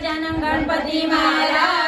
Gajanan Ganpati Maharaj.